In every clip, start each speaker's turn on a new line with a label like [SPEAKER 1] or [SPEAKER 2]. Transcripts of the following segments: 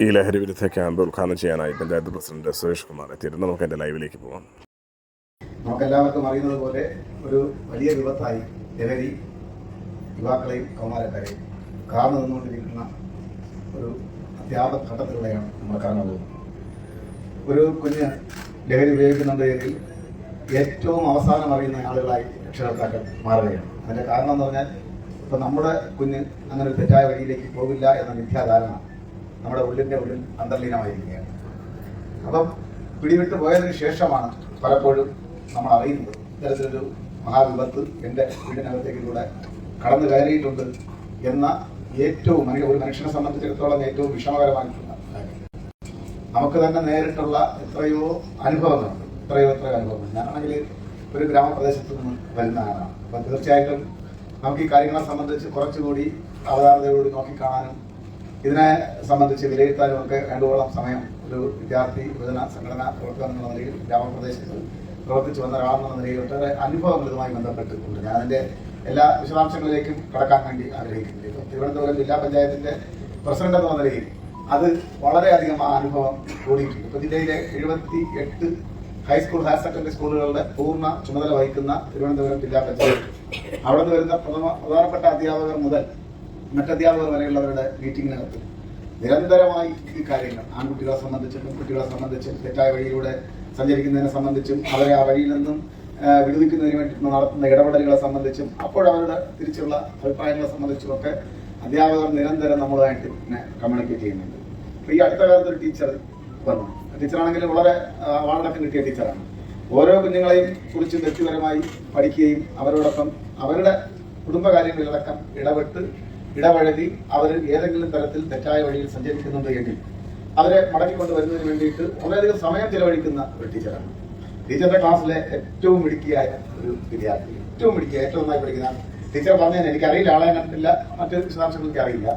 [SPEAKER 1] ഈ ലഹരി വിരുദ്ധ ക്യാമ്പ് ഉദ്ഘാടനം ചെയ്യാനായി പഞ്ചായത്ത് പ്രസിഡന്റ് സുരേഷ് കുമാർ എത്തിയിരുന്നു നമുക്ക് എന്റെ ലൈവിലേക്ക് പോകാം
[SPEAKER 2] നമുക്കെല്ലാവർക്കും അറിയുന്നത് പോലെ ഒരു വലിയ വിപത്തായി ലഹരി യുവാക്കളെയും കൗമാരക്കാരെയും കാർന്നു നിന്നുകൊണ്ടിരിക്കുന്ന ഒരു അത്യാപ ഘട്ടത്തിലൂടെയാണ് നമ്മൾ കടന്നു പോകുന്നത്. ഒരു കുഞ്ഞ് ലഹരി ഉപയോഗിക്കുന്നുണ്ട് എങ്കിൽ ഏറ്റവും അവസാനം അറിയുന്ന ആളുകളായി രക്ഷകർത്താക്കൾ മാറുകയാണ്. അതിന്റെ കാരണം എന്ന് പറഞ്ഞാൽ ഇപ്പം നമ്മുടെ കുഞ്ഞ് അങ്ങനെ ഒരു തെറ്റായ വഴിയിലേക്ക് പോകില്ല എന്ന മിഥ്യാധാരണ നമ്മുടെ ഉള്ളിന്റെ ഉള്ളിൽ അന്തർലീനമായിരിക്കുകയാണ്. അപ്പം പിടിവിട്ട് പോയതിനു ശേഷമാണ് പലപ്പോഴും നമ്മൾ അറിയുന്നത് ഇത്തരത്തിലൊരു മഹാവിപത്ത് എന്റെ വീടിനകത്തേക്കിലൂടെ കടന്നു കയറിയിട്ടുണ്ട് എന്ന ഏറ്റവും മനുഷ്യ ഒരു മനുഷ്യനെ സംബന്ധിച്ചിടത്തോളം ഏറ്റവും വിഷമകരമായിട്ടുള്ള കാര്യം. നമുക്ക് തന്നെ നേരിട്ടുള്ള എത്രയോ അനുഭവങ്ങളുണ്ട്. എത്രയോ എത്രയോ അനുഭവങ്ങൾ. ഞാനാണെങ്കിൽ ഒരു ഗ്രാമപ്രദേശത്ത് നിന്ന് വരുന്ന ആളാണ്. അപ്പം തീർച്ചയായിട്ടും നമുക്ക് ഈ കാര്യങ്ങളെ സംബന്ധിച്ച് കുറച്ചുകൂടി അവതാരതയോട് നോക്കിക്കാണാനും ഇതിനെ സംബന്ധിച്ച് വിലയിരുത്താനും ഒക്കെ രണ്ടോളം സമയം ഒരു വിദ്യാർത്ഥി യുവജന സംഘടനാ പ്രവർത്തകൻ എന്നുള്ള നിലയിൽ ഗ്രാമപ്രദേശത്ത് പ്രവർത്തിച്ചു വന്ന ഒരാളെന്നുള്ള നിലയിൽ ഒട്ടേറെ അനുഭവങ്ങൾ ഇതുമായി ബന്ധപ്പെട്ടിട്ടുണ്ട്. ഞാൻ അതിന്റെ എല്ലാ വിശദാംശങ്ങളിലേക്കും കടക്കാൻ വേണ്ടി ആഗ്രഹിക്കുന്നുണ്ട് ഇപ്പം തിരുവനന്തപുരം ജില്ലാ പഞ്ചായത്തിന്റെ പ്രസിഡന്റ് എന്നുള്ള നിലയിൽ അത് വളരെയധികം ആ അനുഭവം കൂടിയിട്ടുണ്ട്. ഇപ്പോൾ ജില്ലയിലെ എഴുപത്തി എട്ട് ഹൈസ്കൂൾ ഹയർ സെക്കൻഡറി സ്കൂളുകളുടെ പൂർണ ചുമതല വഹിക്കുന്ന തിരുവനന്തപുരം ജില്ലാ പഞ്ചായത്ത് അവിടെ നിന്ന് വരുന്ന പ്രധാനപ്പെട്ട അധ്യാപകർ മുതൽ മറ്റധ്യാപകർ വരെയുള്ളവരുടെ മീറ്റിങ്ങിനകത്ത് നിരന്തരമായി ഈ കാര്യങ്ങൾ ആൺകുട്ടികളെ സംബന്ധിച്ചും പെൺകുട്ടികളെ സംബന്ധിച്ചും തെറ്റായ വഴിയിലൂടെ സഞ്ചരിക്കുന്നതിനെ സംബന്ധിച്ചും അവരെ ആ വഴിയിൽ നിന്നും വിടുവിക്കുന്നതിന് വേണ്ടി നടത്തുന്ന ഇടപെടലുകളെ സംബന്ധിച്ചും അപ്പോഴവരുടെ തിരിച്ചുള്ള അഭിപ്രായങ്ങളെ സംബന്ധിച്ചും ഒക്കെ അധ്യാപകർ നിരന്തരം നമ്മളുമായിട്ട് പിന്നെ കമ്മ്യൂണിക്കേറ്റ് ചെയ്യുന്നുണ്ട്. അപ്പൊ ഈ അടുത്ത കാലത്ത് ഒരു ടീച്ചർ വന്നു. ടീച്ചറാണെങ്കിൽ വളരെ അവാർഡൊക്കെ കിട്ടിയ ടീച്ചറാണ്. ഓരോ കുഞ്ഞുങ്ങളെയും കുറിച്ച് വ്യക്തിപരമായി പഠിക്കുകയും അവരോടൊപ്പം അവരുടെ കുടുംബകാര്യങ്ങളിലടക്കം ഇടപെട്ട് ഇടപഴകി അവർ ഏതെങ്കിലും തരത്തിൽ തെറ്റായ വഴിയിൽ സഞ്ചരിക്കുന്നുണ്ട് എങ്കിൽ അവരെ മടക്കിക്കൊണ്ടുവരുന്നതിന് വേണ്ടിയിട്ട് വളരെയധികം സമയം ചെലവഴിക്കുന്ന ഒരു ടീച്ചറാണ്. ടീച്ചറുടെ ക്ലാസ്സിലെ ഏറ്റവും മിടുക്കിയായ ഒരു വിദ്യാർത്ഥി. ഏറ്റവും മിടുക്കിയ ഏറ്റവും നന്നായി പഠിക്കുന്ന ടീച്ചർ പറഞ്ഞതിന് എനിക്കറിയില്ല ആളെ കണ്ടില്ല മറ്റു വിശദാംശങ്ങൾ അറിയില്ല.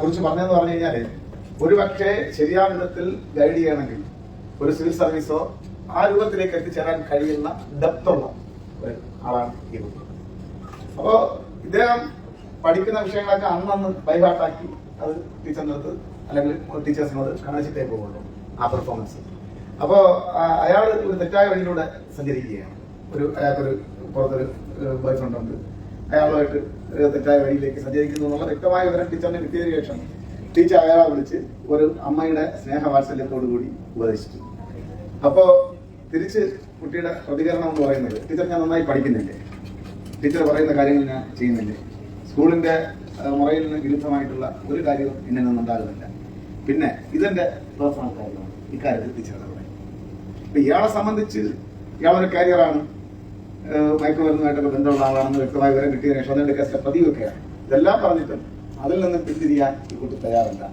[SPEAKER 2] കുറിച്ച് പറഞ്ഞതെന്ന് പറഞ്ഞു കഴിഞ്ഞാൽ ഒരു പക്ഷേ ശരിയായ വിധത്തിൽ ഗൈഡ് ചെയ്യണമെങ്കിൽ ഒരു സിവിൽ സർവീസോ ആ രൂപത്തിലേക്ക് എത്തിച്ചേരാൻ കഴിയുന്ന ഡെപ്തുള്ള ആളാണ് ഈ കുട്ടി. അപ്പോ ഇദ്ദേഹം പഠിക്കുന്ന വിഷയങ്ങളൊക്കെ അന്നന്ന് ബൈഹാർട്ടാക്കി അത് ടീച്ചറിനടുത്ത് അല്ലെങ്കിൽ ടീച്ചേഴ്സിനോട് കാണിച്ചിട്ടേ പോകുള്ളൂ ആ പെർഫോമൻസ് അപ്പോ അയാൾ ഒരു തെറ്റായ വഴിയിലൂടെ സഞ്ചരിക്കുകയാണ്. ഒരു അയാൾക്കൊരു പുറത്തൊരു ബോയ് ഫ്രണ്ട് ഉണ്ട്. അയാളുമായിട്ട് തെറ്റായ വഴിയിലേക്ക് സഞ്ചരിക്കുന്നു എന്നുള്ള വ്യക്തമായ വിവരം ടീച്ചറിന് കിട്ടിയതിനു ശേഷം ടീച്ചർ അയാളെ വിളിച്ച് ഒരു അമ്മയുടെ സ്നേഹവാത്സല്യത്തോടു കൂടി ഉപദേശിച്ചു. അപ്പോ തിരിച്ച് കുട്ടിയുടെ പ്രതികരണം എന്ന് പറയുന്നത് ടീച്ചർ ഞാൻ നന്നായി പഠിക്കുന്നില്ലേ? ടീച്ചർ പറയുന്ന കാര്യങ്ങൾ ഞാൻ ചെയ്യുന്നില്ലേ? സ്കൂളിന്റെ ആ, മുറയിൽ നിന്ന് വിരുദ്ധമായിട്ടുള്ള ഒരു കാര്യവും എന്നിൽ നിന്നുണ്ടാകുന്നില്ല പിന്നെ ഇതെന്റെ പേഴ്സണൽ കാര്യമാണ്. ഇക്കാര്യത്തിൽ പറയും അപ്പൊ ഇയാളെ സംബന്ധിച്ച് ഇയാളൊരു കാരിയറാണ് മയക്കുമരുന്നുമായിട്ടൊക്കെ ബന്ധമുള്ള ആളാണെന്ന് വ്യക്തമായ വിവരം കിട്ടിയ ശേഷം അതിന്റെ കേസിലെ പ്രതിയൊക്കെയാണ് ഇതെല്ലാം പറഞ്ഞിട്ടും അതിൽ നിന്ന് പിന്തിരിയാൻ ഈ കുട്ടി തയ്യാറില്ല.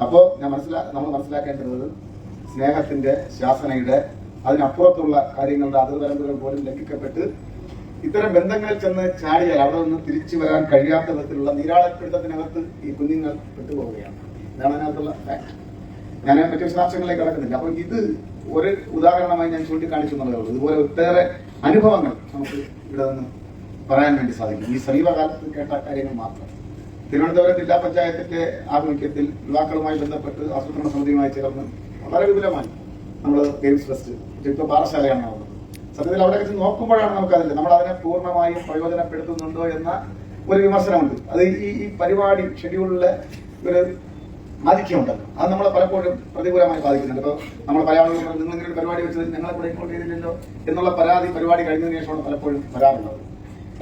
[SPEAKER 2] അപ്പോ ഞാൻ മനസ്സിലാ നമ്മൾ മനസ്സിലാക്കേണ്ടത് സ്നേഹത്തിന്റെ ശാസനയുടെ അതിനപ്പുറത്തുള്ള കാര്യങ്ങളുടെ അതിർവരമ്പുകൾ പോലും ലംഘിക്കപ്പെട്ട് ഇത്തരം ബന്ധങ്ങളിൽ ചെന്ന് ചാടിയാൽ അവിടെ നിന്ന് തിരിച്ചു വരാൻ കഴിയാത്ത വിധത്തിലുള്ള നീരാളപ്പിടുത്തത്തിനകത്ത് ഈ കുഞ്ഞുങ്ങൾ പെട്ടുപോവുകയാണ്. ഇതാണ് അതിനകത്തുള്ള ഞാൻ മറ്റു വിശദാംശങ്ങളിലേക്ക് കടക്കുന്നില്ല. അപ്പോൾ ഇത് ഒരു ഉദാഹരണമായി ഞാൻ ചൂണ്ടിക്കാണിച്ചു എന്നുള്ളതേ ഇതുപോലെ ഒട്ടേറെ അനുഭവങ്ങൾ നമുക്ക് ഇവിടെ നിന്ന് പറയാൻ വേണ്ടി സാധിക്കും. ഈ സമീപകാലത്ത് കേട്ട കാര്യങ്ങൾ മാത്രം. തിരുവനന്തപുരം ജില്ലാ പഞ്ചായത്തിന്റെ ആഭിമുഖ്യത്തിൽ യുവാക്കളുമായി ബന്ധപ്പെട്ട് ആസൂത്രണ സമിതിയുമായി ചേർന്ന് വളരെ വിപുലമായി നമ്മൾ ഗെയിംസ് ഫെസ്റ്റ് ഇപ്പൊ പാറശാലയാണ് നടന്നത് സത്യത്തിൽ അവിടെ വെച്ച് നോക്കുമ്പോഴാണ് നമുക്ക് അതിന്റെ നമ്മൾ അതിനെ പൂർണമായും പ്രയോജനപ്പെടുത്തുന്നുണ്ടോ എന്ന ഒരു വിമർശനമുണ്ട്. അത് ഈ ഈ പരിപാടി ഷെഡ്യൂളിലെ ഒരു ആധിക്യമുണ്ടല്ലോ അത് നമ്മളെ പലപ്പോഴും പ്രതികൂലമായി ബാധിക്കുന്നുണ്ട്. ഇപ്പോൾ നമ്മൾ പല നിങ്ങൾ ഇങ്ങനെ ഒരു പരിപാടി വെച്ചത് ഞങ്ങളെ കൂടെ ഇൻക്ലൂഡ് ചെയ്തില്ലല്ലോ എന്നുള്ള പരാതി പരിപാടി കഴിഞ്ഞതിന് ശേഷമാണ് പലപ്പോഴും വരാറുള്ളത്.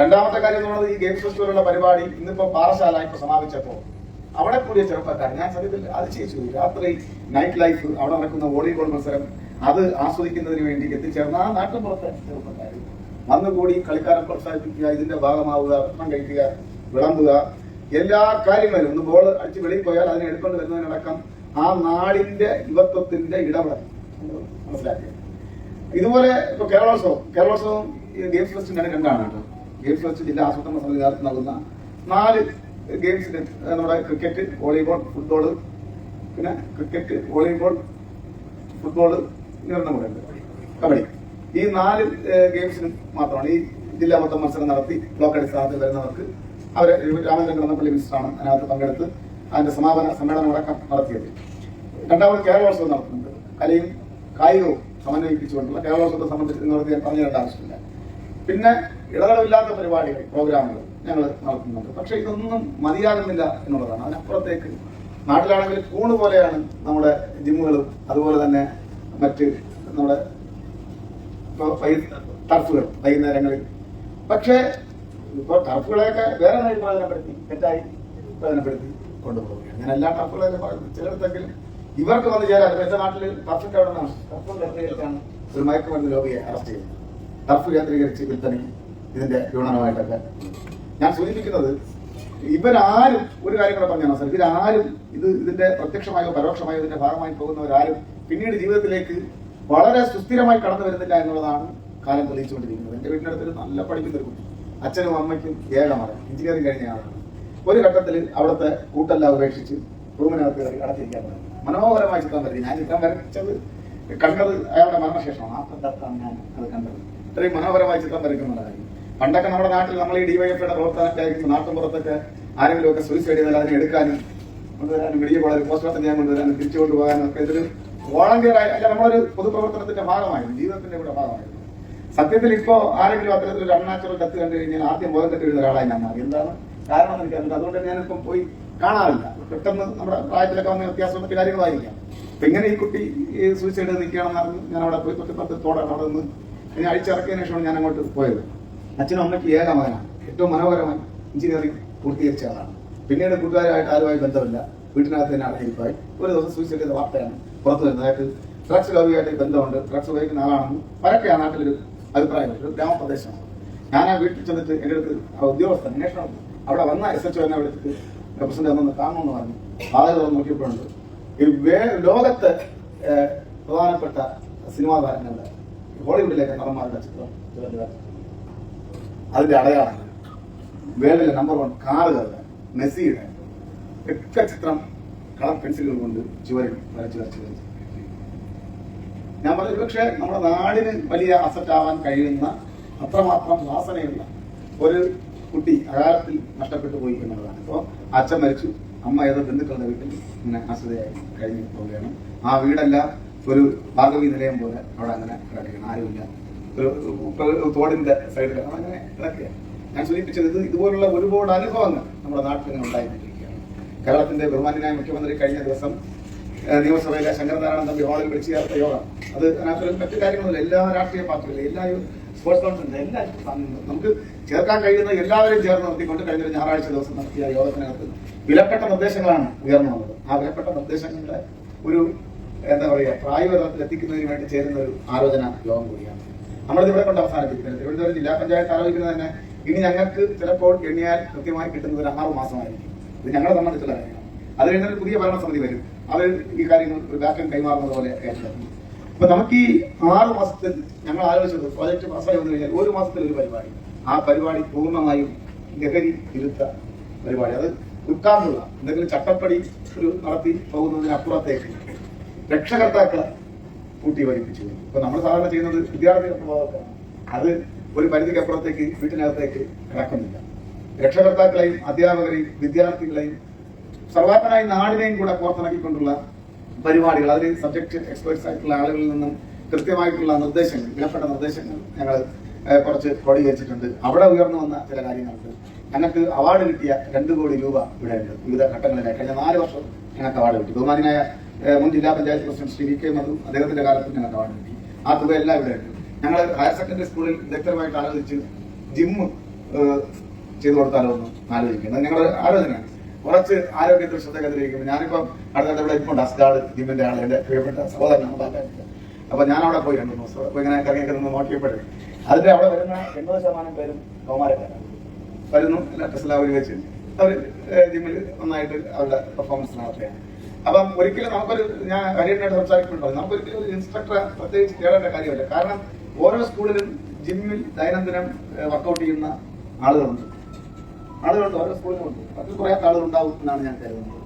[SPEAKER 2] രണ്ടാമത്തെ കാര്യം എന്ന് പറയുന്നത് ഈ ഗെയിംസ് ഫെസ്റ്റിവലുള്ള പരിപാടി ഇന്നിപ്പോ പാറശാല ഇപ്പൊ സമാപിച്ചപ്പോ അവിടെ കൂടിയ ചെറുപ്പക്കാർ ഞാൻ സത്യത്തിൽ അത് അതിശയിച്ചു രാത്രി നൈറ്റ് ലൈഫ് അവിടെ നടക്കുന്ന വോളിബോൾ മത്സരം അത് ആസ്വദിക്കുന്നതിന് വേണ്ടി എത്തിച്ചേർന്ന ആ നാട്ടുപുറത്തെ ചെറുപ്പക്കാർ വന്നുകൂടി കളിക്കാരെ പ്രോത്സാഹിപ്പിക്കുക ഇതിന്റെ ഭാഗമാവുക ഭക്ഷണം കഴിക്കുക വിളമ്പുക എല്ലാ കാര്യങ്ങളിലും ഒന്ന് ബോൾ അടിച്ച് വെളിയിൽ പോയാൽ അതിനെ എടുക്കൊണ്ട് വരുന്നതിനടക്കം ആ നാടിന്റെ യുവത്വത്തിന്റെ ഇടപെടൽ. മനസ്സിലാക്കുക ഇതുപോലെ ഇപ്പൊ കേരളോത്സവം. കേരളോത്സവം ഗെയിംസ് ഫെസ്റ്റിന്റെ രണ്ടാണ് കേട്ടോ? ഗെയിംസ് ഫെസ്റ്റ് ജില്ലാ ആസൂത്രണ സമിതി നേതൃത്വം നൽകുന്ന നാല് ഗെയിംസിന് നമ്മുടെ ക്രിക്കറ്റ് വോളിബോൾ ഫുട്ബോൾ പിന്നെ ക്രിക്കറ്റ് വോളിബോൾ ഫുട്ബോൾ ഇങ്ങനെ കൂടെ കബഡി. ഈ നാല് ഗെയിംസിനും മാത്രമാണ് ഈ ജില്ലാ മൊത്തം മത്സരം നടത്തി ബ്ലോക്ക് അടിസ്ഥാനത്തിൽ വരുന്നവർക്ക് അവർ രാമചന്ദ്രൻ കടന്നപ്പള്ളി മിനിസ്റ്ററാണ് അതിനകത്ത് പങ്കെടുത്ത് അതിന്റെ സമാപന സമ്മേളനം അടക്കം നടത്തിയത്. രണ്ടാമത് കേരളോത്സവം നടത്തുന്നുണ്ട്. കലയും കായികവും സമന്വയിപ്പിച്ചുകൊണ്ടുള്ള കേരളോത്സവത്തെ സംബന്ധിച്ച് നിങ്ങൾക്ക് ഞാൻ പറഞ്ഞു തരേണ്ട ആവശ്യമില്ല. പിന്നെ ഇടതടവില്ലാത്ത പരിപാടികൾ പ്രോഗ്രാമുകൾ ഞങ്ങൾ നടത്തുന്നുണ്ട്. പക്ഷേ ഇതൊന്നും മതിയാകുന്നില്ല എന്നുള്ളതാണ്. അതിനപ്പുറത്തേക്ക് നാട്ടിലാണെങ്കിൽ കൂണ് പോലെയാണ് നമ്മുടെ ജിമ്മുകളും അതുപോലെ തന്നെ മറ്റ് നമ്മുടെ ടർഫുകൾ വൈകുന്നേരങ്ങളിൽ. പക്ഷേ ഇപ്പോൾ ടർഫുകളെയൊക്കെ വേറെ നിലയിൽ പ്രയോജനപ്പെടുത്തി തെറ്റായി പ്രയോജനപ്പെടുത്തി കൊണ്ടുപോകുക അങ്ങനെ എല്ലാ ടർഫുകളെയും പറയുന്നത് ഇവർക്ക് വന്ന് ചേരാൻ എന്റെ നാട്ടിൽ ടർഫിന്റെ അവിടെ നിന്നാണ് ടർഫ് കേന്ദ്രീകരിച്ചാണ് ഒരു രോഗിയെ അറസ്റ്റ് ചെയ്തത് ടർഫ് കേന്ദ്രീകരിച്ച് വിൽപ്പനയും ഇതിന്റെ വിപണനമായിട്ടൊക്കെ. ഞാൻ സൂചിപ്പിക്കുന്നത് ഇവരാരും ഒരു കാര്യം കൂടെ പറഞ്ഞാൽ സാർ ഇവരാരും ഇത് ഇതിന്റെ പ്രത്യക്ഷമായോ പരോക്ഷമായോ ഇതിന്റെ ഭാഗമായി പോകുന്നവരാരും പിന്നീട് ജീവിതത്തിലേക്ക് വളരെ സുസ്ഥിരമായി കടന്നു വരുന്നില്ല എന്നുള്ളതാണ് കാലം തെളിയിച്ചുകൊണ്ടിരിക്കുന്നത്. എന്റെ വീടിനടുത്തൊരു നല്ല പഠിക്കുന്ന ഒരു കുട്ടി അച്ഛനും അമ്മയ്ക്കും ഏകമാണ് എഞ്ചിനീയറിംഗ് കഴിഞ്ഞ ആളാണ്. ഒരു ഘട്ടത്തിൽ അവിടുത്തെ കൂട്ടെല്ലാം ഉപേക്ഷിച്ച് റൂമിനകത്ത് കയറി അടച്ചിരിക്കാൻ തുടങ്ങി മനോഹരമായ ചിത്രം വരയ്ക്കും ഞാൻ ചിത്രം വരച്ചത് കണ്ടത് അയാളുടെ മരണശേഷമാണ്. ആ ഞാൻ അത് കണ്ടത്. ഇത്രയും മനോഹരമായ ചിത്രം വരയ്ക്കുന്ന കാര്യം പണ്ടൊക്കെ നമ്മുടെ നാട്ടിൽ നമ്മൾ ഈ ഡിവൈഎഫ്ഐയുടെ പ്രവർത്തനത്തിലായിരിക്കും ആയിരിക്കും നാട്ടിൻപുറത്തൊക്കെ ആരെങ്കിലും ഒക്കെ സൂയിസൈഡ് ചെയ്താൽ അതിനെ എടുക്കാനും കൊണ്ടുവരാനും വീഡിയോ കോളർ പോസ്റ്റ്മോർട്ടം ചെയ്യാൻ കൊണ്ടുവരാനും തിരിച്ചു കൊണ്ടുപോകാനും ഒക്കെ ഇതൊരു വോളണ്ടിയർ ആയി അല്ല നമ്മളൊരു പൊതുപ്രവർത്തനത്തിന്റെ ഭാഗമായിരുന്നു ജീവിതത്തിന്റെ കൂടെ ഭാഗമായിരുന്നു. സത്യത്തിൽ ഇപ്പോ ആരെങ്കിലും അത്തരത്തിൽ ഒരു അണ്ണാച്ചുറൽ ഡെത്ത് കണ്ടു കഴിഞ്ഞാൽ ആദ്യം ബോധം തെറ്റി വീഴുന്ന ഒരാളായി ഞാൻ മാറി. എന്താണ് കാരണം എന്ന് എനിക്കറിയില്ല. അതുകൊണ്ട് ഞാനിപ്പം പോയി കാണാറില്ല. പെട്ടെന്ന് നമ്മുടെ പ്രായത്തിലൊക്കെ വന്ന വ്യത്യാസമുള്ള കാര്യങ്ങളായിരിക്കാം. അപ്പൊ ഇങ്ങനെ ഈ കുട്ടി സൂയിസൈഡ് നിൽക്കുകയാണെന്ന് അറിഞ്ഞ് ഞാൻ അവിടെ പോയി തൊട്ടിപ്പത്ത് തോടാണ്. അവിടെ നിന്ന് ഇനി അഴിച്ചിറക്കിയതിനു ശേഷമാണ് ഞാൻ അങ്ങോട്ട് പോയത്. അച്ഛനും അമ്മയ്ക്ക് ഏക മകനാണ്. ഏറ്റവും മനോഹരമായി എഞ്ചിനീയറിംഗ് പൂർത്തീകരിച്ച ആളാണ്. പിന്നീട് കൂട്ടുകാരായിട്ട് ആരുമായി ബന്ധമില്ല. വീട്ടിനകത്ത് തന്നെ അടയിരിപ്പായി ഒരു ദിവസം സൂയിസൈഡ് ചെയ്ത വാർത്തയാണ് പുറത്തു വരുന്നതായിട്ട് ഡ്രഗ്സ് ലോബിയായിട്ട് ബന്ധമുണ്ട്. ഡ്രഗ്സ് ഉപയോഗിക്കുന്ന ആളാണെന്ന് പരക്കെ ആ നാട്ടിലൊരു അഭിപ്രായമുണ്ട് ഒരു ഗ്രാമപ്രദേശമാണ്. ഞാൻ ആ വീട്ടിൽ ചെന്നിട്ട് എന്റെ അടുത്ത് ആ ഉദ്യോഗസ്ഥൻ അന്വേഷണം അവിടെ വന്ന എസ് എച്ച് എന്നെ വിളിച്ചിട്ട് പ്രസിഡന്റ് ഒന്നൊന്ന് കാണണമെന്ന് പറഞ്ഞു. ആളുകൾ വന്ന് നോക്കിയപ്പോഴുണ്ട്. ഈ ലോകത്തെ പ്രധാനപ്പെട്ട സിനിമാ താരങ്ങളുടെ ഹോളിവുഡിലേക്ക് നടന്മാരുടെ ചിത്രം അതിന്റെ അടയാളങ്ങൾ. വേൾഡിലെ നമ്പർ വൺ കാറുകളുടെ മെസ്സിയുടെ ഒക്കെ ചിത്രം കളർ പെൻസിലുകൾ കൊണ്ട് ചുവരിൽ വരച്ച് വരച്ച് വരച്ച് ഞാൻ പറഞ്ഞു പക്ഷേ നമ്മുടെ നാടിന് വലിയ അസറ്റ് ആവാൻ കഴിയുന്ന അത്രമാത്രം വാസനയുള്ള ഒരു കുട്ടി അകാലത്തിൽ നഷ്ടപ്പെട്ടു പോയി എന്നുള്ളതാണ്. ഇപ്പോൾ അച്ഛൻ മരിച്ചു അമ്മ ഏതോ ബന്ധുക്കളുടെ വീട്ടിൽ ഇങ്ങനെ അസുഖയായി കഴിഞ്ഞു പോവുകയാണ്. ആ വീടല്ല ഒരു ഭാഗവി നിലയം പോലെ അവിടെ അങ്ങനെ കിടക്കുകയാണ്. ആരുമില്ല. ഒരു തോടിന്റെ സൈഡിൽ അങ്ങനെ കിടക്കുകയാണ്. ഞാൻ സൂചിപ്പിച്ചത് ഇത് ഇതുപോലുള്ള ഒരുപാട് അനുഭവങ്ങൾ നമ്മുടെ നാട്ടിൽ ഉണ്ടായിട്ടുണ്ട്. കേരളത്തിന്റെ ബഹുമാന്യനായ മുഖ്യമന്ത്രി കഴിഞ്ഞ ദിവസം നിയമസഭയിലെ ശങ്കരനാരായണൻ തമ്പി ഹാളിൽ വിളിച്ചു ചേർത്ത യോഗം. അത് അതിനകത്ത് മറ്റു കാര്യങ്ങളൊന്നും എല്ലാ രാഷ്ട്രീയ പാർട്ടികളും എല്ലാ സ്പോർട്സ് കൗൺസിലും എല്ലാ നമുക്ക് ചേർക്കാൻ കഴിയുന്ന എല്ലാവരെയും ചേർന്ന് നിർത്തിക്കൊണ്ട് കഴിഞ്ഞ ഞായറാഴ്ച ദിവസം നടത്തിയ യോഗത്തിനകത്ത് വിലപ്പെട്ട നിർദ്ദേശങ്ങളാണ് ഉയർന്നു വന്നത്. ആ വിലപ്പെട്ട നിർദ്ദേശങ്ങളുടെ ഒരു എന്താ പറയുക പ്രായപരത്തിൽ എത്തിക്കുന്നതിന് വേണ്ടി ചേരുന്ന ഒരു ആലോചന യോഗം കൂടിയാണ്. നമ്മളിത് ഇവിടെ കൊണ്ട് അവസാനിപ്പിക്കുന്നത്. തിരുവനന്തപുരം ജില്ലാ പഞ്ചായത്ത് ആലോചിക്കുന്നത് തന്നെ ഇനി ഞങ്ങൾക്ക് ചിലപ്പോൾ എണ്ണിയാൽ കൃത്യമായി കിട്ടുന്നത് ഒരു ആറ് മാസമായിരിക്കും. ഇത് ഞങ്ങളെ സംബന്ധിച്ചുള്ള കാര്യമാണ്. അത് കഴിഞ്ഞാൽ പുതിയ ഭരണസമിതി വരും. അവർ ഈ കാര്യങ്ങൾ ഒരു ബാക്കൻ കൈമാറുന്നത് പോലെ അപ്പൊ നമുക്ക് ഈ ആറ് മാസത്തിൽ ഞങ്ങൾ ആലോചിച്ചത് പ്രോജക്ട് പാസ്സായി വന്നു കഴിഞ്ഞാൽ ഒരു മാസത്തിൽ ഒരു പരിപാടി. ആ പരിപാടി പൂർണമായും ലഹരി വിരുദ്ധ പരിപാടി. അത് ഉൾക്കാണ്ടുള്ള എന്തെങ്കിലും ചട്ടപ്പടി ഒരു നടത്തി പോകുന്നതിനപ്പുറത്തേക്ക് രക്ഷകർത്താക്കളെ കൂട്ടി വലിപ്പിച്ചു. ഇപ്പൊ നമ്മൾ സാധാരണ ചെയ്യുന്നത് വിദ്യാർത്ഥികളുടെ അത് ഒരു പരിധിക്കപ്പുറത്തേക്ക് വീട്ടിനകത്തേക്ക് കിടക്കുന്നില്ല. രക്ഷകർത്താക്കളെയും അധ്യാപകരെയും വിദ്യാർത്ഥികളെയും സർവാത്മനായി നാടിനെയും കൂടെ കോർത്തിണക്കിക്കൊണ്ടുള്ള പരിപാടികൾ. അതിൽ സബ്ജക്ട് എക്സ്പേർട്സ് ആയിട്ടുള്ള ആളുകളിൽ നിന്നും കൃത്യമായിട്ടുള്ള നിർദ്ദേശങ്ങൾ വിലപ്പെട്ട നിർദ്ദേശങ്ങൾ ഞങ്ങൾ കുറച്ച് ക്രോഡീകരിച്ചിട്ടുണ്ട്. അവിടെ ഉയർന്നു വന്ന ചില കാര്യങ്ങളുണ്ട് ഞങ്ങൾക്ക് അവാർഡ് കിട്ടിയ രണ്ട് കോടി രൂപ ഇവിടെ ഉണ്ട് വിവിധ ഘട്ടങ്ങളിലായി. കഴിഞ്ഞ നാല് വർഷം ഞങ്ങൾക്ക് അവാർഡ് കിട്ടി. ബഹുമാനായ മുൻ ജില്ലാ panchayat president Shri V K Madhu അദ്ദേഹത്തിന്റെ കാലത്ത് ഞങ്ങൾക്ക് അവാർഡ് കിട്ടി. ആ തുക എല്ലാം ഇവിടെ ഉണ്ട് ഞങ്ങൾ ഹയർ സെക്കൻഡറി സ്കൂളിൽ വിദഗ്ധരമായിട്ട് ആലോചിച്ച് ജിമ്മ് ചെയ്തു കൊടുത്താലോ എന്ന് ആലോചിക്കുന്നത് ഞങ്ങളുടെ ആലോചനയാണ്. കുറച്ച് ആരോഗ്യത്തിൽ ശ്രദ്ധ കേന്ദ്രീകരിക്കുമ്പോൾ ഞാനിപ്പം അടുത്ത ഇവിടെ ഇപ്പോൾ അസ്ഗാഡ് ജിമ്മിന്റെ ആളെ എന്റെ പ്രിയപ്പെട്ട സഹോദരനാണ് അപ്പൊ ഞാൻ അവിടെ പോയി രണ്ടു ദിവസം. അപ്പൊ ഇങ്ങനെ കറങ്ങിയൊക്കെ നിന്ന് നോക്കിയപ്പോഴേ അതിന്റെ അവിടെ വരുന്ന എൺപത് ശതമാനം പേരും കൗമാരക്കാരാണ്. വരുന്നു. ടെസ്റ്റിലാവരി വെച്ച് അവർ ജിമ്മിൽ നന്നായിട്ട് അവരുടെ പെർഫോമൻസ് നടത്തുകയാണ്. അപ്പം ഒരിക്കലും നമുക്കൊരു ഞാൻ ഹരിയനായിട്ട് സംസാരിക്കുന്നുണ്ടോ നമുക്കൊരിക്കലും ഒരു ഇൻസ്ട്രക്ടറെ പ്രത്യേകിച്ച് തേടേണ്ട കാര്യമില്ല. കാരണം ഓരോ സ്കൂളിലും ജിമ്മിൽ ദൈനംദിനം വർക്കൗട്ട് ചെയ്യുന്ന ആളുകളുണ്ട്. ആളുകളുണ്ട് ഓരോ സ്കൂളിലും ഉണ്ട്. അതിൽ കുറെ ആളുകൾ ഉണ്ടാവും എന്നാണ് ഞാൻ കരുതുന്നത്.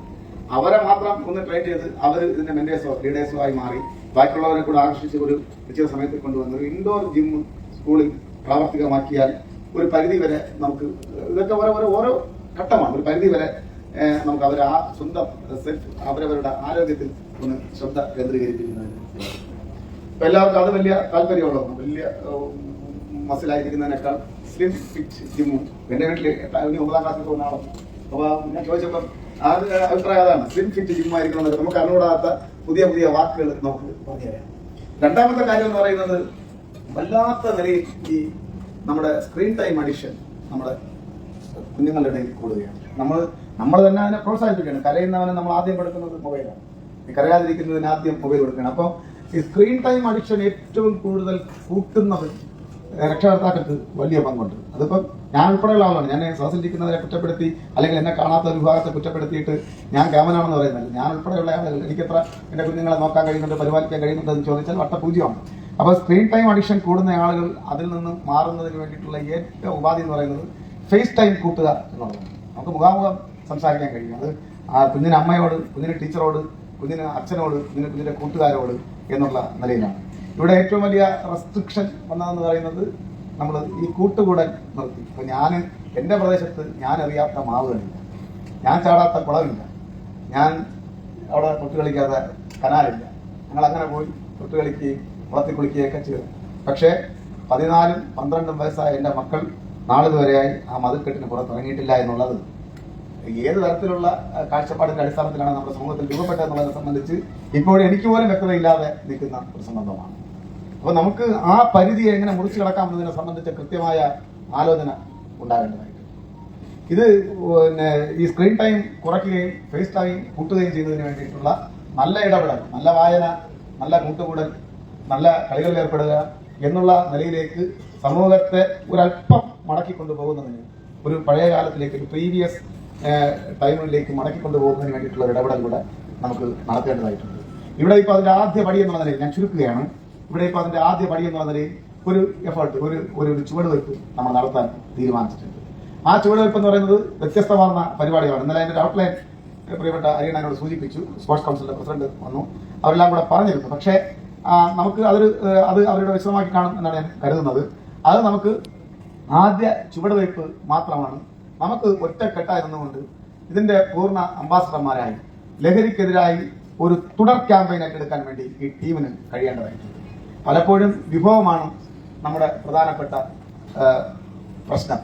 [SPEAKER 2] അവരെ മാത്രം ഒന്ന് ട്രൈ ചെയ്ത് അവർ ഇതിന്റെ മെന്റേഴ്സോ ലീഡേഴ്സോ ആയി മാറി. ബാക്കിയുള്ളവരെ കൂടെ ആകർഷിച്ച് ഒരു നിശ്ചിത സമയത്ത് കൊണ്ടുവന്ന് ഒരു ഇൻഡോർ ജിം സ്കൂളിൽ പ്രാവർത്തികമാക്കിയാൽ ഒരു പരിധി വരെ നമുക്ക് ഇതൊക്കെ ഓരോ ഓരോ ഓരോ ഘട്ടമാണ്. ഒരു പരിധി വരെ നമുക്ക് അവർ ആ സ്വന്തം സെൽഫ് അവരവരുടെ ആരോഗ്യത്തിൽ ഒന്ന് ശ്രദ്ധ കേന്ദ്രീകരിപ്പിക്കുന്നതിന് ഇപ്പൊ എല്ലാവർക്കും അത് വലിയ താല്പര്യമുള്ളതാണ് വലിയ മസിലായിരിക്കുന്നതിനേക്കാൾ സ്ലിം ഫിറ്റ് ജിമ്മും എന്റെ വീട്ടിൽ ഇനി ഒമ്പതാം ക്ലാസ്സിൽ പോകുന്ന അപ്പൊ ഞാൻ ചോദിച്ചപ്പോൾ ആ അഭിപ്രായം അതാണ് സ്ലിം ഫിറ്റ് ജിമ്മായിരിക്കണം എന്നൊക്കെ നമുക്ക് അറിഞ്ഞുകൂടാത്ത പുതിയ പുതിയ വാക്കുകൾ നമുക്ക് പറഞ്ഞുതരാം രണ്ടാമത്തെ കാര്യം എന്ന് പറയുന്നത് വല്ലാത്ത നിലയിൽ ഈ നമ്മുടെ സ്ക്രീൻ ടൈം അഡിക്ഷൻ നമ്മുടെ കുഞ്ഞുങ്ങളുടെ ഇടയിൽ കൂടുകയാണ് നമ്മൾ നമ്മൾ തന്നെ അതിനെ പ്രോത്സാഹിപ്പിക്കുകയാണ് കരയുന്നവനെ നമ്മൾ ആദ്യം കൊടുക്കുന്നത് മൊബൈലാണ് കരയാതിരിക്കുന്നതിന് ആദ്യം മൊബൈൽ കൊടുക്കുകയാണ് അപ്പോൾ ഈ സ്ക്രീൻ ടൈം അഡിക്ഷൻ ഏറ്റവും കൂടുതൽ കൂട്ടുന്നത് രക്ഷകർത്താക്കൾക്ക് വലിയ പങ്കുണ്ട്. അതിപ്പം ഞാൻ ഉൾപ്പെടെയുള്ള ആളാണ് ഞാൻ ശ്വാസിച്ചിരിക്കുന്നവരെ കുറ്റപ്പെടുത്തി അല്ലെങ്കിൽ എന്നെ കാണാത്ത ഒരു വിഭാഗത്തെ കുറ്റപ്പെടുത്തിയിട്ട് ഞാൻ ക്യാമനാണെന്ന് പറയുന്നില്ല. ഞാൻ ഉൾപ്പെടെയുള്ള ആളുകൾ എനിക്കെത്ര എന്റെ കുഞ്ഞുങ്ങളെ നോക്കാൻ കഴിയുന്നുണ്ട് പരിപാലിക്കാൻ കഴിയുന്നുണ്ട് എന്ന് ചോദിച്ചാൽ വട്ടപൂജ്യമാണ്. അപ്പോൾ സ്ക്രീൻ ടൈം അഡിക്ഷൻ കൂടുന്ന ആളുകൾ അതിൽ നിന്ന് മാറുന്നതിന് വേണ്ടിയിട്ടുള്ള ഏറ്റവും ഉപാധി എന്ന് പറയുന്നത് ഫേസ് ടൈം കൂട്ടുക എന്നുള്ളതാണ്. നമുക്ക് മുഖാമുഖം സംസാരിക്കാൻ കഴിയും. അത് ആ കുഞ്ഞിന് അമ്മയോട് കുഞ്ഞിന് ടീച്ചറോട് കുഞ്ഞിന് അച്ഛനോട് കുഞ്ഞിന് കുഞ്ഞിന്റെ കൂട്ടുകാരോട് എന്നുള്ള നിലയിലാണ്. ഇവിടെ ഏറ്റവും വലിയ റെസ്ട്രിക്ഷൻ വന്നതെന്ന് പറയുന്നത് നമ്മൾ ഈ കൂട്ടുകൂടൽ നിർത്തി. ഇപ്പൊ ഞാൻ എന്റെ പ്രദേശത്ത് ഞാൻ അറിയാത്ത മാവുകളില്ല. ഞാൻ ചാടാത്ത കുളമില്ല. ഞാൻ അവിടെ തൊട്ട് കളിക്കാത്ത കനാലില്ല. ഞങ്ങൾ അങ്ങനെ പോയി തൊട്ട് കളിക്കുകയും കുളത്തിൽ കുളിക്കുകയൊക്കെ ചെയ്തു. പക്ഷേ പതിനാലും പന്ത്രണ്ടും വയസ്സായ എന്റെ മക്കൾ നാളിതുവരെയായി ആ മതിൽക്കെട്ടിന് പുറത്തിറങ്ങിയിട്ടില്ല എന്നുള്ളത് ഏത് തരത്തിലുള്ള കാഴ്ചപ്പാടിന്റെ അടിസ്ഥാനത്തിലാണ് നമ്മുടെ സമൂഹത്തിൽ രൂപപ്പെട്ടതെന്നുള്ളതിനെ സംബന്ധിച്ച് ഇപ്പോഴും എനിക്ക് പോലും വ്യക്തതയില്ലാതെ നിൽക്കുന്ന ഒരു സംബന്ധമാണ്. അപ്പൊ നമുക്ക് ആ പരിധി എങ്ങനെ മുറിച്ചു കടക്കാം എന്നതിനെ സംബന്ധിച്ച കൃത്യമായ ആലോചന ഉണ്ടാകേണ്ടതായിട്ട് ഇത് പിന്നെ ഈ സ്ക്രീൻ ടൈം കുറയ്ക്കുകയും ഫേസ് ടൈം കൂട്ടുകയും ചെയ്യുന്നതിന് വേണ്ടിയിട്ടുള്ള നല്ല ഇടപെടൽ നല്ല വായന നല്ല കൂട്ടുകൂടൽ നല്ല കളികളിൽ ഏർപ്പെടുക എന്നുള്ള നിലയിലേക്ക് സമൂഹത്തെ ഒരല്പം മടക്കി കൊണ്ടുപോകുന്നതിന് ഒരു പഴയ കാലത്തിലേക്ക് ഒരു പ്രീവിയസ് ടൈമിലേക്ക് മടക്കി കൊണ്ടുപോകുന്നതിന് വേണ്ടിയിട്ടുള്ള ഇടപെടൽ കൂടെ നമുക്ക് നടത്തേണ്ടതായിട്ടുണ്ട്. ഇവിടെ ഇപ്പോൾ അതിന്റെ ആദ്യ പടി എന്നുള്ള നിലയിൽ ഞാൻ ചുരുക്കുകയാണ്. ഇവിടെ ഇപ്പോൾ അതിന്റെ ആദ്യ പടി എന്ന് നിലയിൽ ഒരു എഫേർട്ട് ഒരു ഒരു ചുവടുവയ്പ് നമ്മൾ നടത്താൻ തീരുമാനിച്ചിട്ടുണ്ട്. ആ ചുവടുവയ്പ് എന്ന് പറയുന്നത് വ്യത്യസ്തമാർന്ന പരിപാടികളാണ്. ഇന്നലെ അതിന്റെ ഔട്ട്ലൈൻ പ്രിയപ്പെട്ട അരിയണനോട് സൂചിപ്പിച്ചു. സ്പോർട്സ് കൗൺസിലിന്റെ പ്രസിഡന്റ് വന്നു. അവരെല്ലാം കൂടെ പറഞ്ഞിരുന്നു. പക്ഷേ നമുക്ക് അതൊരു അത് അവരുടെ വിശദമാക്കി കാണും എന്നാണ് ഞാൻ കരുതുന്നത്. അത് നമുക്ക് ആദ്യ ചുവടുവയ്പ് മാത്രമാണ്. നമുക്ക് ഒറ്റക്കെട്ടായിരുന്നുകൊണ്ട് ഇതിന്റെ പൂർണ അംബാസഡർമാരായി ലഹരിക്കെതിരായി ഒരു തുടർ ക്യാമ്പയിൻ ഏറ്റെടുക്കാൻ വേണ്ടി ഈ ടീമിന് കഴിയേണ്ടതായിട്ടുണ്ട്. പലപ്പോഴും വിഭവമാണ് നമ്മുടെ പ്രധാനപ്പെട്ട പ്രശ്നം.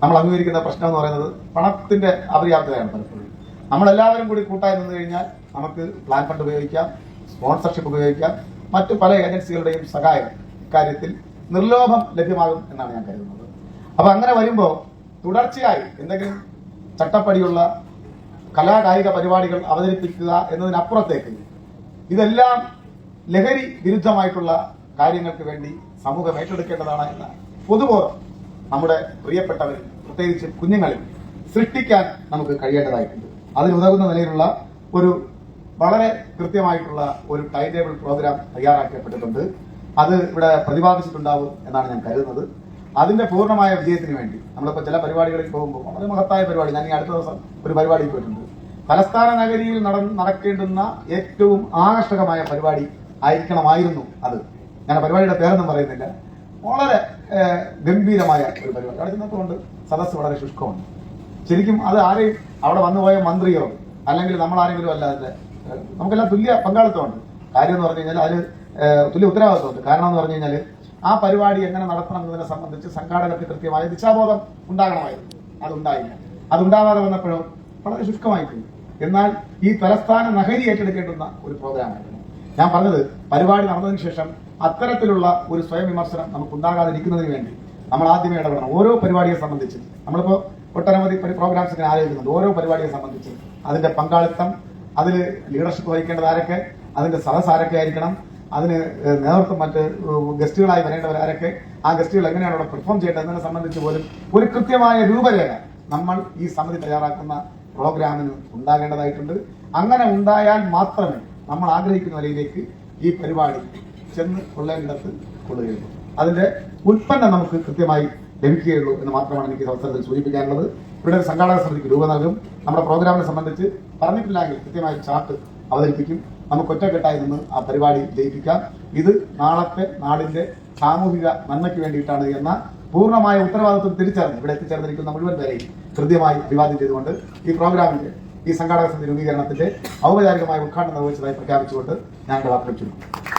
[SPEAKER 2] നമ്മൾ അഭിമുഖീകരിക്കുന്ന പ്രശ്നം എന്ന് പറയുന്നത് പണത്തിന്റെ അപര്യാപ്തതയാണ് പലപ്പോഴും. നമ്മളെല്ലാവരും കൂടി കൂട്ടായി നിന്ന് കഴിഞ്ഞാൽ നമുക്ക് പ്ലാൻ ഫണ്ട് ഉപയോഗിക്കാം സ്പോൺസർഷിപ്പ് ഉപയോഗിക്കാം മറ്റു പല ഏജൻസികളുടെയും സഹായം ഇക്കാര്യത്തിൽ നിർലോഭം ലഭ്യമാകും എന്നാണ് ഞാൻ കരുതുന്നത്. അപ്പൊ അങ്ങനെ വരുമ്പോൾ തുടർച്ചയായി എന്തെങ്കിലും ചട്ടപ്പടിയുള്ള കലാകായിക പരിപാടികൾ അവതരിപ്പിക്കുക എന്നതിനപ്പുറത്തേക്ക് ഇതെല്ലാം ലഹരി വിരുദ്ധമായിട്ടുള്ള കാര്യങ്ങൾക്ക് വേണ്ടി സമൂഹം ഏറ്റെടുക്കേണ്ടതാണ് എന്ന് പൊതുബോധം നമ്മുടെ പ്രിയപ്പെട്ടവരിൽ പ്രത്യേകിച്ച് കുഞ്ഞുങ്ങളിൽ സൃഷ്ടിക്കാൻ നമുക്ക് കഴിയേണ്ടതായിട്ടുണ്ട്. അതിനുതകുന്ന നിലയിലുള്ള ഒരു വളരെ കൃത്യമായിട്ടുള്ള ഒരു ടൈം ടേബിൾ പ്രോഗ്രാം തയ്യാറാക്കപ്പെട്ടിട്ടുണ്ട് അത് ഇവിടെ പ്രതിപാദിച്ചിട്ടുണ്ടാവും എന്നാണ് ഞാൻ കരുതുന്നത്. അതിന്റെ പൂർണമായ വിജയത്തിന് വേണ്ടി നമ്മളിപ്പോൾ ചില പരിപാടികളിൽ പോകുമ്പോൾ വളരെ മഹത്തായ പരിപാടി. ഞാൻ ഈ അടുത്ത ദിവസം ഒരു പരിപാടിയിൽ പോയിട്ടുണ്ട്. തലസ്ഥാന നഗരിയിൽ നടക്കേണ്ടുന്ന ഏറ്റവും ആകർഷകമായ പരിപാടി ആയിരിക്കണമായിരുന്നു അത്. ഞാൻ പരിപാടിയുടെ പേരൊന്നും പറയുന്നില്ല. വളരെ ഗംഭീരമായ ഒരു പരിപാടി. അവിടെ ചെന്നപ്പോഴുണ്ട് സദസ്സ് വളരെ ശുഷ്കമാണ്. ശരിക്കും അത് ആരെയും അവിടെ വന്നുപോയ മന്ത്രിയോ അല്ലെങ്കിൽ നമ്മൾ ആരെങ്കിലും അല്ല അതിന്റെ ഏഹ്, നമുക്കെല്ലാം തുല്യ പങ്കാളിത്തമുണ്ട്. കാര്യം എന്ന് പറഞ്ഞു കഴിഞ്ഞാൽ ഏഹ്, തുല്യ ഉത്തരവാദിത്വമുണ്ട് കാരണം എന്ന് പറഞ്ഞു കഴിഞ്ഞാൽ ആ പരിപാടി എങ്ങനെ നടത്തണം എന്നതിനെ സംബന്ധിച്ച് സംഘാടകർക്ക് കൃത്യമായ ദിശാബോധം ഉണ്ടാകണമായിരുന്നു. അതുണ്ടായില്ല. അതുണ്ടാകാതെ വന്നപ്പോഴും വളരെ ശുഷ്കമായി പോയി. എന്നാൽ ഈ തലസ്ഥാന നഗരി ഏറ്റെടുക്കേണ്ടുന്ന ഒരു പ്രോഗ്രാമായിരുന്നു ഞാൻ പറഞ്ഞത് പരിപാടി നടന്നതിന് ശേഷം അത്തരത്തിലുള്ള ഒരു സ്വയം വിമർശനം നമുക്ക് ഉണ്ടാകാതിരിക്കുന്നതിന് വേണ്ടി നമ്മൾ ആദ്യമേ ഇടപെടണം. ഓരോ പരിപാടിയെ സംബന്ധിച്ച് നമ്മളിപ്പോ ഒട്ടനവധി പരി- പ്രോഗ്രാംസ് ഇങ്ങനെ ആലോചിക്കുന്നുണ്ട്. ഓരോ പരിപാടിയെ സംബന്ധിച്ച് അതിന്റെ പങ്കാളിത്തം അതിൽ ലീഡർഷിപ്പ് വഹിക്കേണ്ടത് ആരൊക്കെ അതിന്റെ സദസ് ആരൊക്കെ ആയിരിക്കണം അതിന് നേതൃത്വം മറ്റ് ഗസ്റ്റുകളായി വരേണ്ടവരാരൊക്കെ ആ ഗസ്റ്റുകൾ എങ്ങനെയാണ് അവിടെ പെർഫോം ചെയ്യേണ്ടത് എന്നതിനെ സംബന്ധിച്ച് പോലും ഒരു കൃത്യമായ രൂപരേഖ നമ്മൾ ഈ സമിതി തയ്യാറാക്കുന്ന പ്രോഗ്രാമിന് ഉണ്ടാകേണ്ടതായിട്ടുണ്ട്. അങ്ങനെ ഉണ്ടായാൽ മാത്രമേ നമ്മൾ ആഗ്രഹിക്കുന്ന നിലയിലേക്ക് ഈ പരിപാടി ചെന്ന് കൊള്ളേണ്ടത് കൊള്ളുകയുള്ളൂ. അതിന്റെ ഉൽപ്പന്നം നമുക്ക് കൃത്യമായി ലഭിക്കുകയുള്ളൂ എന്ന് മാത്രമാണ് എനിക്ക് അവസരത്തിൽ സൂചിപ്പിക്കാനുള്ളത്. ഇവിടെ ഒരു സംഘാടക സമിതിക്ക് രൂപ നൽകും. നമ്മുടെ പ്രോഗ്രാമിനെ സംബന്ധിച്ച് പറഞ്ഞിട്ടില്ലെങ്കിൽ കൃത്യമായി ചാർട്ട് അവതരിപ്പിക്കും. നമുക്ക് ഒറ്റക്കെട്ടായി നിന്ന് ആ പരിപാടി ജയിപ്പിക്കാം. ഇത് നാളത്തെ നാടിന്റെ സാമൂഹിക നന്മയ്ക്ക് വേണ്ടിയിട്ടാണ് എന്ന പൂർണമായ ഉത്തരവാദിത്വം തിരിച്ചറിഞ്ഞ് ഇവിടെ എത്തിച്ചേർന്നിരിക്കുന്ന മുഴുവൻ പേരെയും കൃത്യമായി അഭിവാദ്യം ചെയ്തുകൊണ്ട് ഈ പ്രോഗ്രാമിന്റെ ഈ സംഘാടക സമിതി രൂപീകരണത്തിന്റെ ഔപചാരികമായ ഉദ്ഘാടനം നിർവഹിച്ചതായി പ്രഖ്യാപിച്ചുകൊണ്ട് ഞാൻ വാക്കുകൾ ചുരുക്കും